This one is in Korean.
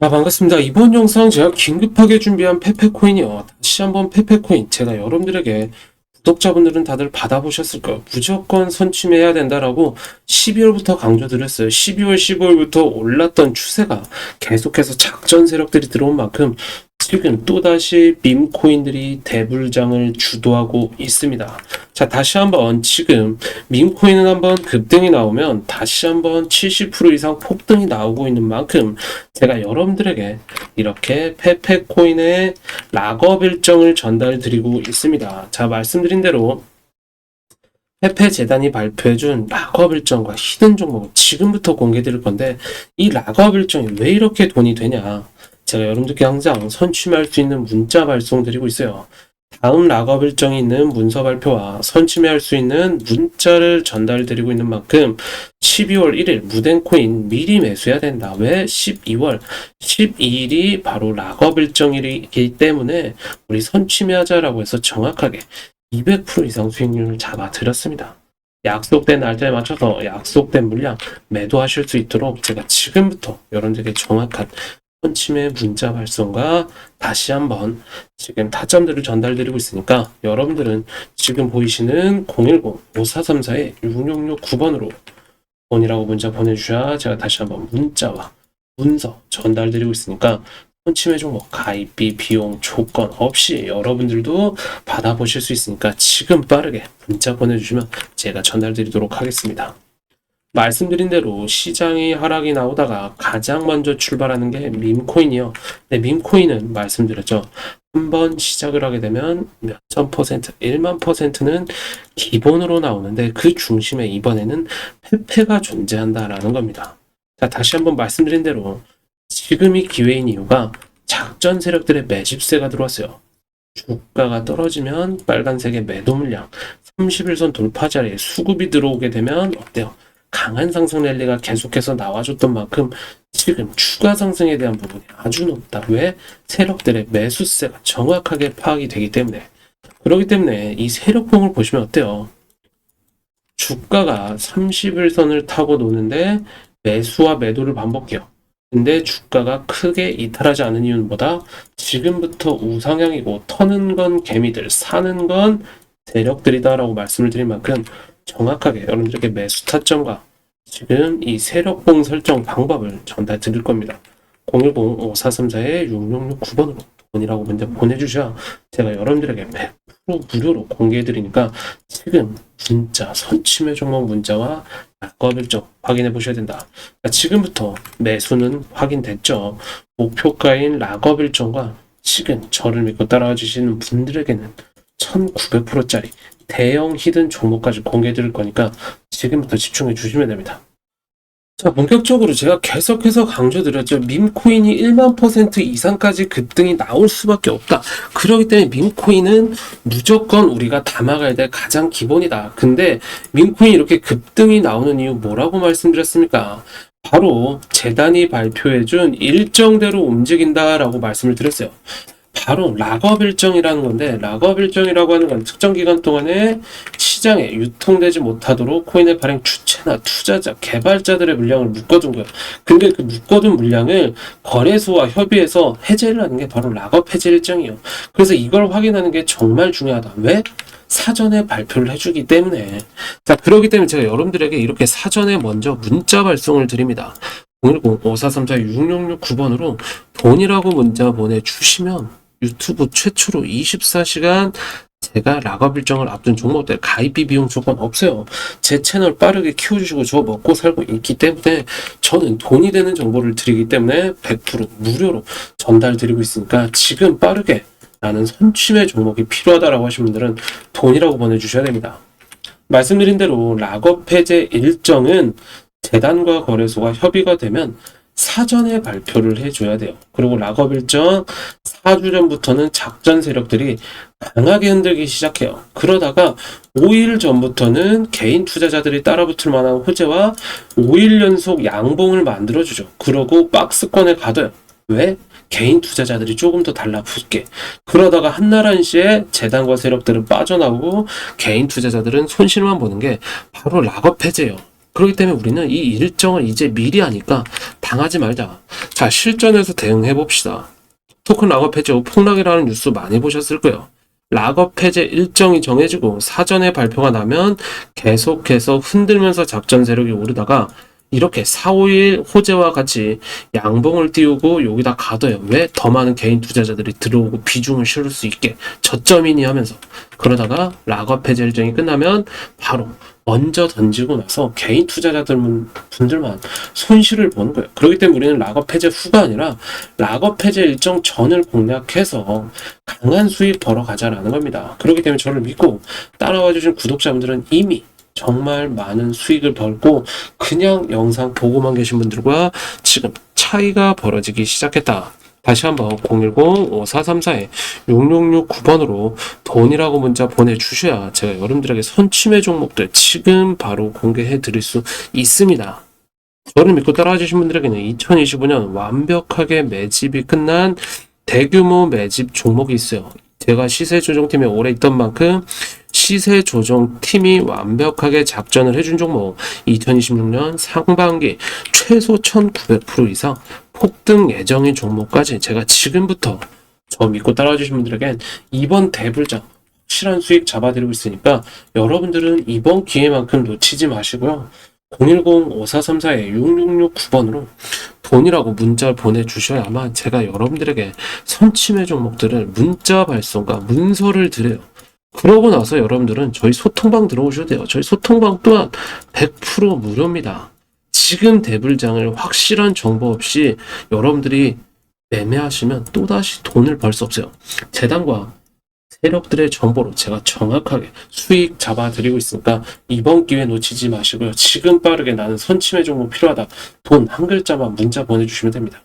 자, 반갑습니다. 이번 영상 제가 긴급하게 준비한 페페코인이요. 다시 한번 페페코인 제가 여러분들에게 구독자분들은 다들 받아보셨을 거예요. 무조건 선취해야 된다라고 12월부터 강조드렸어요. 12월, 15월부터 올랐던 추세가 계속해서 작전 세력들이 들어온 만큼 지금 또다시 밈코인들이 대불장을 주도하고 있습니다. 자, 다시 한번 지금 밈코인은 한번 급등이 나오면 다시 한번 70% 이상 폭등이 나오고 있는 만큼 제가 여러분들에게 이렇게 페페코인의 락업 일정을 전달 드리고 있습니다. 자, 말씀드린 대로 페페 재단이 발표해준 락업 일정과 히든 종목 지금부터 공개 드릴 건데 이 락업 일정이 왜 이렇게 돈이 되냐? 제가 여러분들께 항상 선취할 수 있는 문자 발송 드리고 있어요. 다음 락업 일정이 있는 문서 발표와 선취할 수 있는 문자를 전달 드리고 있는 만큼 12월 1일 무덴코인 미리 매수해야 된다. 왜 12월 12일이 바로 락업 일정이기 때문에 우리 선취매하자라고 해서 정확하게 200% 이상 수익률을 잡아 드렸습니다. 약속된 날짜에 맞춰서 약속된 물량 매도하실 수 있도록 제가 지금부터 여러분들에게 정확한 선 침의 문자 발송과 다시 한번 지금 타점들을 전달드리고 있으니까 여러분들은 지금 보이시는 010-5434-6669번으로 본이라고 문자 보내주셔야 제가 다시 한번 문자와 문서 전달드리고 있으니까 선침의 종목 가입비 비용 조건 없이 여러분들도 받아보실 수 있으니까 지금 빠르게 문자 보내주시면 제가 전달드리도록 하겠습니다. 말씀드린 대로 시장이 하락이 나오다가 가장 먼저 출발하는 게 밈코인이요. 네, 밈코인은 말씀드렸죠. 한번 시작을 하게 되면 몇천 퍼센트, 1만 퍼센트는 기본으로 나오는데 그 중심에 이번에는 페페가 존재한다라는 겁니다. 자, 다시 한번 말씀드린 대로 지금이 기회인 이유가 작전 세력들의 매집세가 들어왔어요. 주가가 떨어지면 빨간색의 매도 물량, 31선 돌파 자리에 수급이 들어오게 되면 어때요? 강한 상승 랠리가 계속해서 나와줬던 만큼 지금 추가 상승에 대한 부분이 아주 높다. 왜? 세력들의 매수세가 정확하게 파악이 되기 때문에. 그렇기 때문에 이 세력봉을 보시면 어때요? 주가가 30일선을 타고 노는데 매수와 매도를 반복해요. 근데 주가가 크게 이탈하지 않은 이유는 뭐다? 지금부터 우상향이고 터는 건 개미들, 사는 건 세력들이다라고 말씀을 드린 만큼 정확하게 여러분들에게 매수 타점과 지금 이 세력봉 설정 방법을 전달 드릴 겁니다. 010-5434-6669번으로 돈이라고 먼저 보내주셔야 제가 여러분들에게 100% 무료로 공개해 드리니까 지금 문자, 선침의 종목 문자와 일정 확인해 보셔야 된다. 그러니까 지금부터 매수는 확인됐죠. 목표가인 락업 일정과 지금 저를 믿고 따라와 주시는 분들에게는 1900%짜리 대형 히든 종목까지 공개해 드릴 거니까 지금부터 집중해 주시면 됩니다. 자, 본격적으로 제가 계속해서 강조드렸죠. 밈코인이 1만 퍼센트 이상까지 급등이 나올 수밖에 없다. 그렇기 때문에 밈코인은 무조건 우리가 담아가야 될 가장 기본이다. 근데 밈코인이 이렇게 급등이 나오는 이유 뭐라고 말씀드렸습니까? 바로 재단이 발표해준 일정대로 움직인다라고 말씀을 드렸어요. 바로 락업 일정이라는 건데 락업 일정이라고 하는 건 특정 기간 동안에 시장에 유통되지 못하도록 코인의 발행 주체나 투자자, 개발자들의 물량을 묶어둔 거예요. 근데 그 묶어둔 물량을 거래소와 협의해서 해제를 하는 게 바로 락업 해제 일정이에요. 그래서 이걸 확인하는 게 정말 중요하다. 왜? 사전에 발표를 해주기 때문에. 자, 그러기 때문에 제가 여러분들에게 이렇게 사전에 먼저 문자 발송을 드립니다. 010-5434-6669번으로 돈이라고 문자 보내주시면 유튜브 최초로 24시간 제가 락업 일정을 앞둔 종목들 가입비 비용 조건 없어요. 제 채널 빠르게 키워주시고 저 먹고 살고 있기 때문에 저는 돈이 되는 정보를 드리기 때문에 100% 무료로 전달 드리고 있으니까 지금 빠르게 나는 선취의 종목이 필요하다라고 하신 분들은 돈이라고 보내주셔야 됩니다. 말씀드린 대로 락업 해제 일정은 재단과 거래소가 협의가 되면 사전에 발표를 해줘야 돼요. 그리고 락업 일정 4주 전부터는 작전 세력들이 강하게 흔들기 시작해요. 그러다가 5일 전부터는 개인 투자자들이 따라붙을 만한 호재와 5일 연속 양봉을 만들어주죠. 그러고 박스권에 가둬요. 왜? 개인 투자자들이 조금 더 달라붙게. 그러다가 한나란시에 재단과 세력들은 빠져나오고 개인 투자자들은 손실만 보는 게 바로 락업 해제예요. 그렇기 때문에 우리는 이 일정을 이제 미리 하니까 당하지 말자. 자, 실전에서 대응해 봅시다. 토큰 락업 해제 후 폭락이라는 뉴스 많이 보셨을 거예요. 락업 해제 일정이 정해지고 사전에 발표가 나면 계속해서 흔들면서 작전 세력이 오르다가 이렇게 4, 5일 호재와 같이 양봉을 띄우고 여기다 가둬요. 왜? 더 많은 개인 투자자들이 들어오고 비중을 실을 수 있게 저점이니 하면서 그러다가 락업 해제 일정이 끝나면 바로 먼저 던지고 나서 개인 투자자들 분들만 손실을 보는 거예요. 그렇기 때문에 우리는 락업 해제 후가 아니라 락업 해제 일정 전을 공략해서 강한 수익 벌어 가자라는 겁니다. 그렇기 때문에 저를 믿고 따라와 주신 구독자분들은 이미 정말 많은 수익을 벌고 그냥 영상 보고만 계신 분들과 지금 차이가 벌어지기 시작했다. 다시 한번 010-5434-6669번으로 돈이라고 문자 보내주셔야 제가 여러분들에게 선침해 종목들 지금 바로 공개해 드릴 수 있습니다. 저를 믿고 따라와 주신 분들에게는 2025년 완벽하게 매집이 끝난 대규모 매집 종목이 있어요. 제가 시세 조정팀에 오래 있던 만큼 시세 조정 팀이 완벽하게 작전을 해준 종목 2026년 상반기 최소 1900% 이상 폭등 예정인 종목까지 제가 지금부터 저 믿고 따라와 주신 분들에겐 이번 대불장 확실한 수익 잡아드리고 있으니까 여러분들은 이번 기회만큼 놓치지 마시고요. 010-5434-6669번으로 돈이라고 문자 보내주셔야만 제가 여러분들에게 선침의 종목들을 문자 발송과 문서를 드려요. 그러고 나서 여러분들은 저희 소통방 들어오셔도 돼요. 저희 소통방 또한 100% 무료입니다. 지금 대불장을 확실한 정보 없이 여러분들이 매매하시면 또다시 돈을 벌 수 없어요. 재단과 세력들의 정보로 제가 정확하게 수익 잡아드리고 있으니까 이번 기회 놓치지 마시고요. 지금 빠르게 나는 선침의 종목 필요하다. 돈 한 글자만 문자 보내주시면 됩니다.